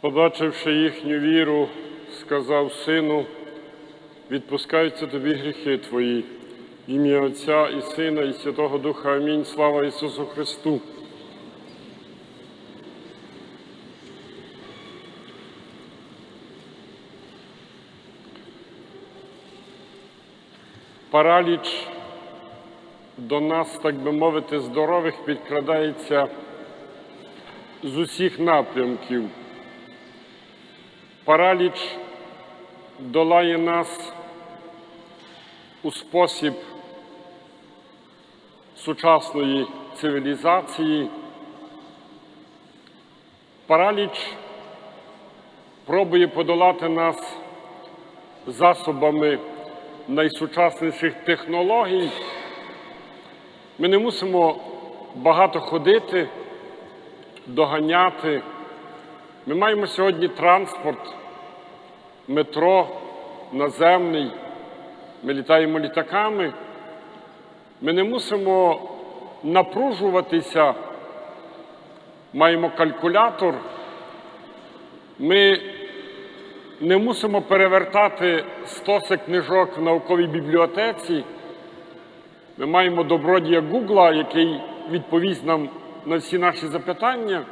Побачивши їхню віру, сказав сину, відпускаються тобі гріхи твої. Ім'я Отця і Сина, і Святого Духа. Амінь. Слава Ісусу Христу. Параліч до нас, так би мовити, здорових підкрадається з усіх напрямків. Параліч долає нас у спосіб сучасної цивілізації. Параліч пробує подолати нас засобами найсучасніших технологій. Ми не мусимо багато ходити, доганяти. Ми маємо сьогодні транспорт, метро, наземний, ми літаємо літаками. Ми не мусимо напружуватися, маємо калькулятор. Ми не мусимо перевертати стоси книжок в науковій бібліотеці. Ми маємо добродія Гугла, який відповість нам на всі наші запитання.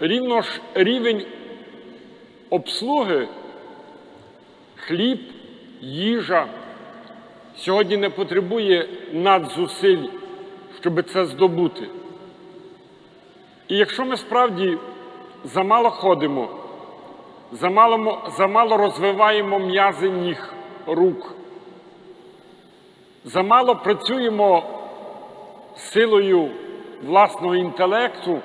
Рівно ж рівень обслуги, хліб, їжа сьогодні не потребує надзусиль, щоб це здобути. І якщо ми справді замало ходимо, замало, замало розвиваємо м'язи ніг, рук, замало працюємо силою власного інтелекту,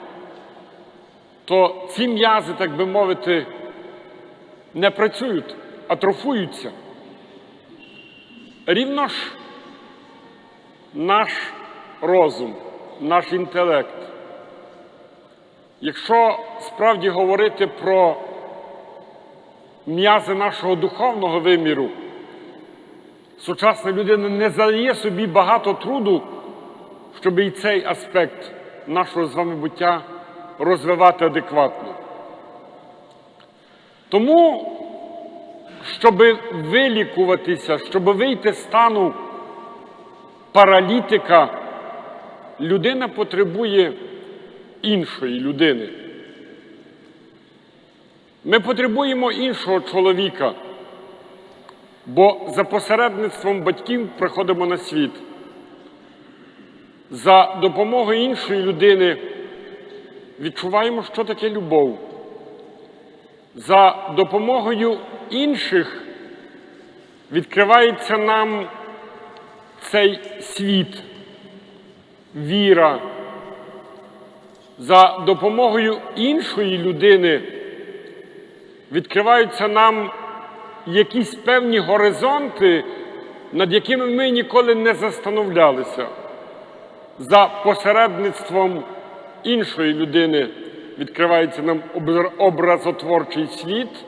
то ці м'язи, так би мовити, не працюють, атрофуються. Рівно ж наш розум, наш інтелект. Якщо справді говорити про м'язи нашого духовного виміру, сучасна людина не задає собі багато труду, щоб і цей аспект нашого з вами буття розвивати адекватно. Тому, щоб вилікуватися, щоб вийти з стану паралітика, людина потребує іншої людини. Ми потребуємо іншого чоловіка, бо за посередництвом батьків приходимо на світ. За допомогою іншої людини відчуваємо, що таке любов. За допомогою інших відкривається нам цей світ, віра. За допомогою іншої людини відкриваються нам якісь певні горизонти, над якими ми ніколи не застановлялися. За посередництвом іншої людини відкривається нам образотворчий світ,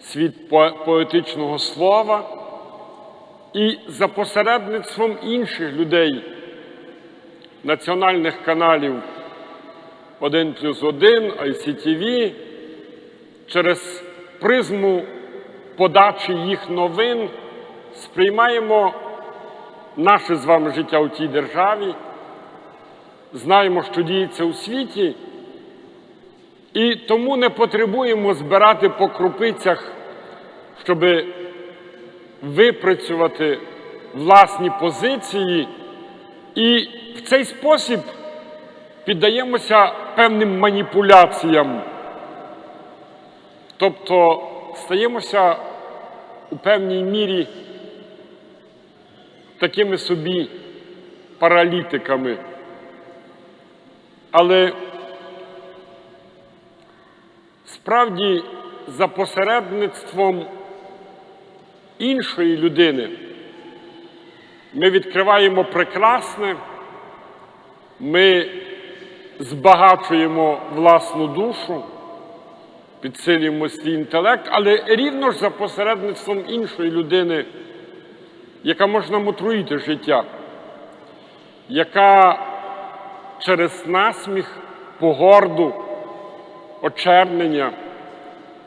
світ поетичного слова. І за посередництвом інших людей, національних каналів 1 плюс 1, ICTV, через призму подачі їх новин сприймаємо наше з вами життя у тій державі, знаємо, що діється у світі, і тому не потребуємо збирати по крупицях, щоб випрацювати власні позиції, і в цей спосіб піддаємося певним маніпуляціям, тобто стаємося у певній мірі такими собі паралітиками. Але справді за посередництвом іншої людини ми відкриваємо прекрасне, ми збагачуємо власну душу, підсилюємо свій інтелект, але рівно ж за посередництвом іншої людини, яка може нам отруїти життя, яка через насміх, погорду, очернення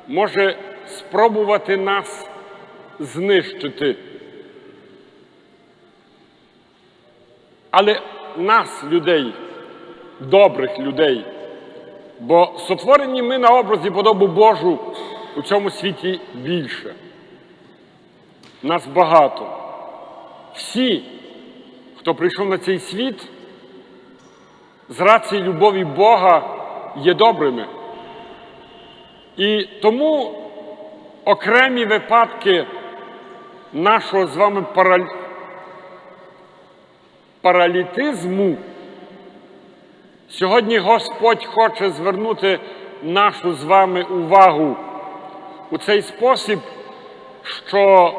може спробувати нас знищити. Але нас, людей, добрих людей, бо сотворені ми на образі подобу Божу у цьому світі більше. Нас багато. Всі, хто прийшов на цей світ, з рації любові Бога є добрими. І тому окремі випадки нашого з вами паралітизму сьогодні Господь хоче звернути нашу з вами увагу у цей спосіб, що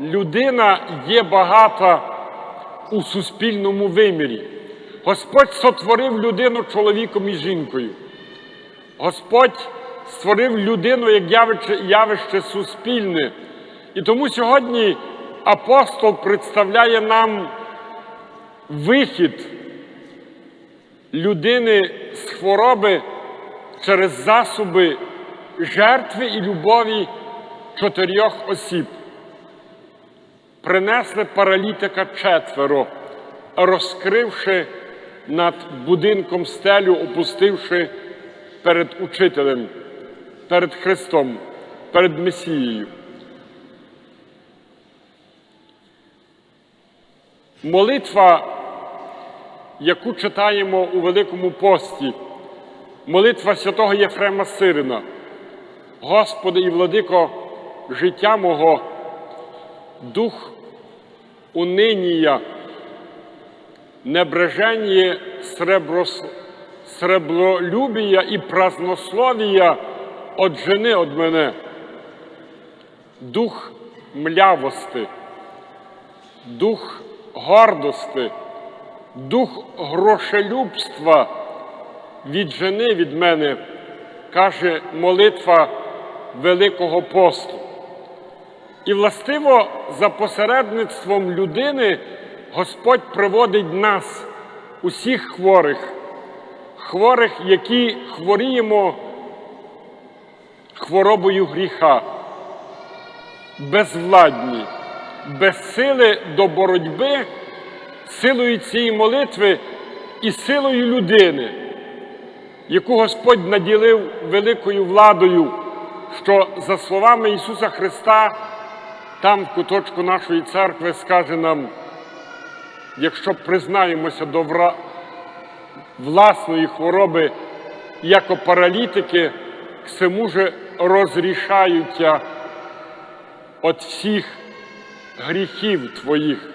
людина є багата у суспільному вимірі. Господь сотворив людину чоловіком і жінкою. Господь створив людину як явище, явище суспільне. І тому сьогодні апостол представляє нам вихід людини з хвороби через засоби жертви і любові чотирьох осіб. Принесли паралітика четверо, розкривши над будинком стелю, опустивши перед учителем, перед Христом, перед Месією. Молитва, яку читаємо у Великому пості, молитва святого Єфрема Сирина. Господи і владико життя мого, дух унинія, небреження среброс... сребролюбія і празнословія отжени од мене, дух млявости, дух гордости, дух грошелюбства віджени від мене, каже молитва Великого посту. І властиво за посередництвом людини Господь приводить нас, усіх хворих, хворих, які хворіємо хворобою гріха, безвладні, без сили до боротьби, силою цієї молитви і силою людини, яку Господь наділив великою владою, що, за словами Ісуса Христа, там в куточку нашої церкви скаже нам, якщо признаємося до вра... власної хвороби, як паралітики, всему же розрішаються від всіх гріхів Твоїх.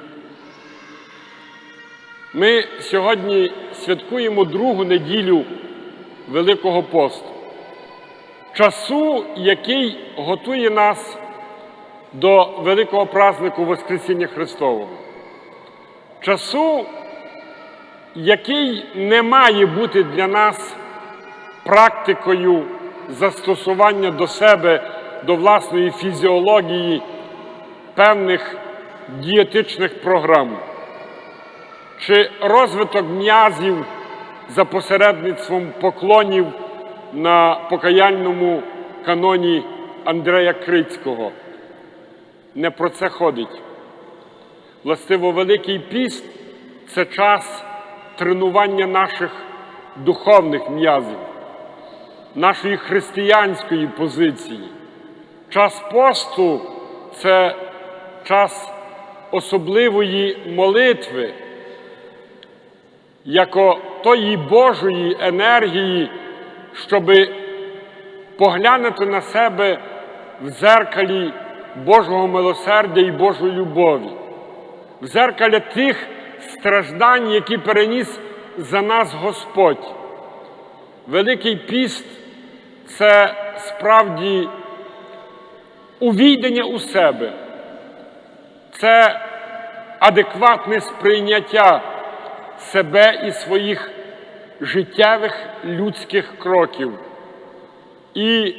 Ми сьогодні святкуємо другу неділю Великого посту, часу, який готує нас до великого празднику Воскресіння Христового. Часу, який не має бути для нас практикою застосування до себе, до власної фізіології певних дієтичних програм, чи розвиток м'язів за посередництвом поклонів на покаяльному каноні Андрея Крицького. Не про це ходить. Властиво, Великий піст це час тренування наших духовних м'язів, нашої християнської позиції. Час посту це час особливої молитви, як тої Божої енергії, щоби поглянути на себе в зеркалі Божого милосердя і Божої любові, в зеркалі тих страждань, які переніс за нас Господь. Великий піст це справді увійдення у себе, це адекватне сприйняття себе і своїх життєвих людських кроків. І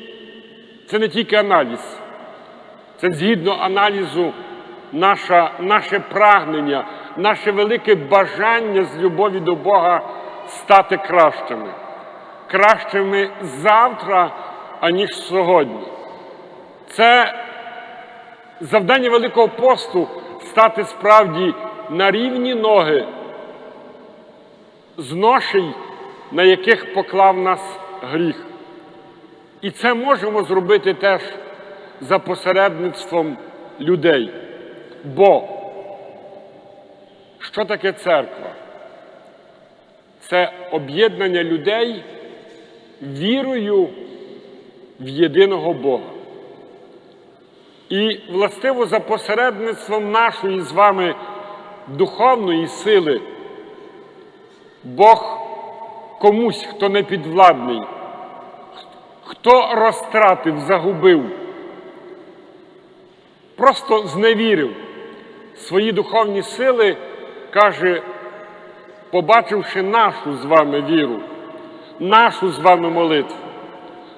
це не тільки аналіз, це згідно аналізу наша, наше прагнення, наше велике бажання з любові до Бога стати кращими. кращими завтра, аніж сьогодні. Це завдання Великого посту стати справді на рівні ноги зношень, на яких поклав нас гріх. І це можемо зробити теж за посередництвом людей. Бо що таке церква? Це об'єднання людей вірою в єдиного Бога. І властиво за посередництвом нашої з вами духовної сили Бог комусь, хто не підвладний, хто розтратив, загубив, просто зневірив свої духовні сили, каже, побачивши нашу з вами віру, нашу з вами молитву,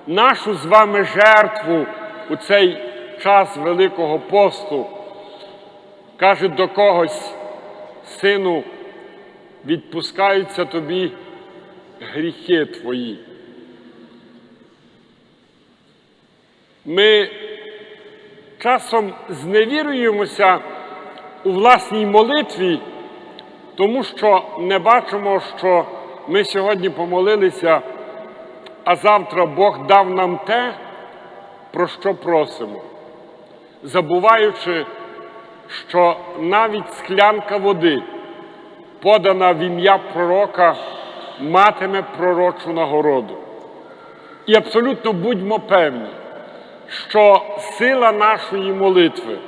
нашу з вами жертву у цей час Великого посту, каже до когось, сину, відпускаються тобі гріхи твої. Ми часом зневірюємося у власній молитві, тому що не бачимо, що ми сьогодні помолилися, а завтра Бог дав нам те, про що просимо, забуваючи, що навіть склянка води, подана в ім'я пророка, матиме пророчу нагороду. І абсолютно будьмо певні, що сила нашої молитви,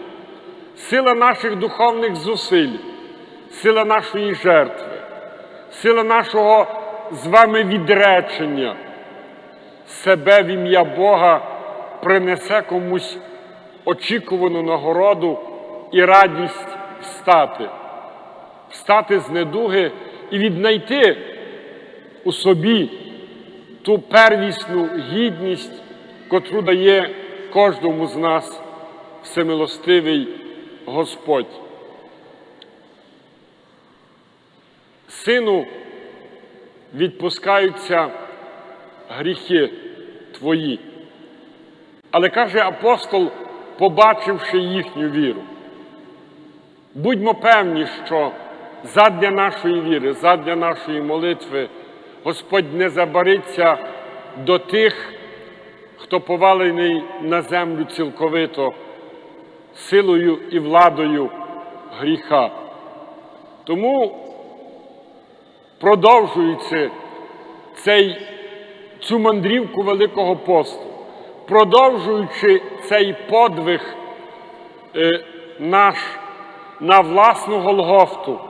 сила наших духовних зусиль, сила нашої жертви, сила нашого з вами відречення, себе в ім'я Бога принесе комусь очікувану нагороду і радість встати, встати з недуги і віднайти у собі ту первісну гідність, котру дає кожному з нас всемилостивий Господь. Сину, відпускаються гріхи твої. Але каже апостол, побачивши їхню віру. Будьмо певні, що задля нашої віри, задля нашої молитви Господь не забариться до тих, хто повалений на землю цілковито силою і владою гріха. Тому, продовжуючи цей, цю мандрівку Великого посту, продовжуючи цей подвиг е, наш на власну Голгофту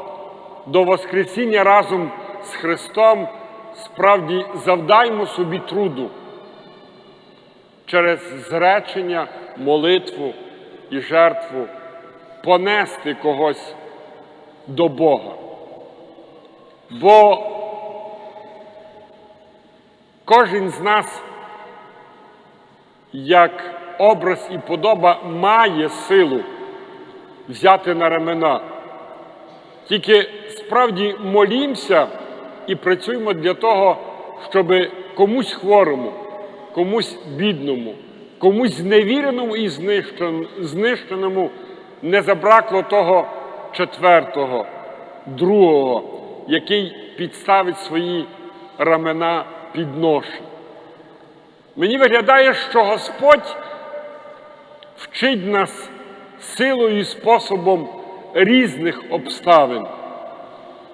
до Воскресіння разом з Христом, справді завдаймо собі труду через зречення, молитву і жертву понести когось до Бога. Бо кожен з нас, як образ і подоба, має силу взяти на ремена. Тільки справді молімося і працюємо для того, щоб комусь хворому, комусь бідному, комусь зневіреному і знищеному не забракло того четвертого, другого, який підставить свої рамена під ноші. Мені виглядає, що Господь вчить нас силою і способом різних обставин.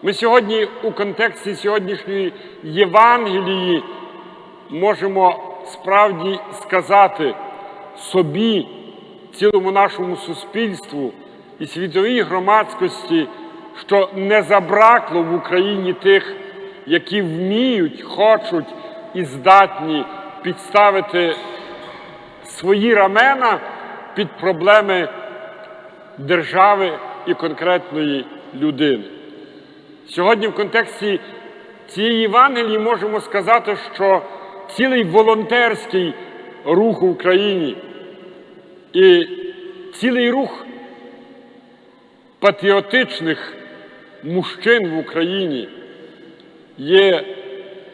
Ми сьогодні у контексті сьогоднішньої Євангелії можемо справді сказати собі, цілому нашому суспільству і світовій громадськості, що не забракло в Україні тих, які вміють, хочуть і здатні підставити свої рамена під проблеми держави і конкретної людини. Сьогодні в контексті цієї Євангелії можемо сказати, що цілий волонтерський рух в Україні. І цілий рух патріотичних мужчин в Україні є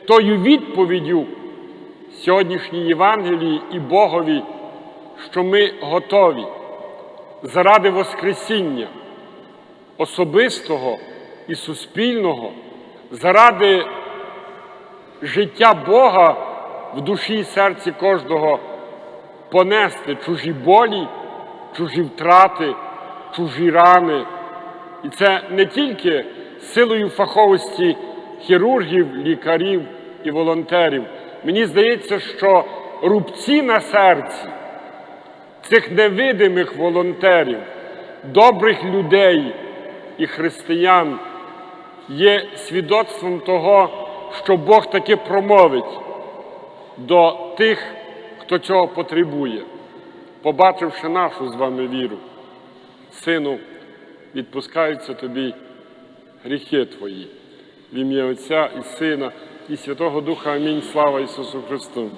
тою відповіддю сьогоднішній Євангелії і Богові, що ми готові заради Воскресіння особистого і суспільного, заради життя Бога в душі і серці кожного понести чужі болі, чужі втрати, чужі рани. І це не тільки силою фаховості хірургів, лікарів і волонтерів. Мені здається, що рубці на серці цих невидимих волонтерів, добрих людей і християн є свідоцтвом того, що Бог таки промовить до тих, хто цього потребує, побачивши нашу з вами віру. Сину, відпускаються тобі гріхи твої. В ім'я Отця і Сина, і Святого Духа. Амінь. Слава Ісусу Христу!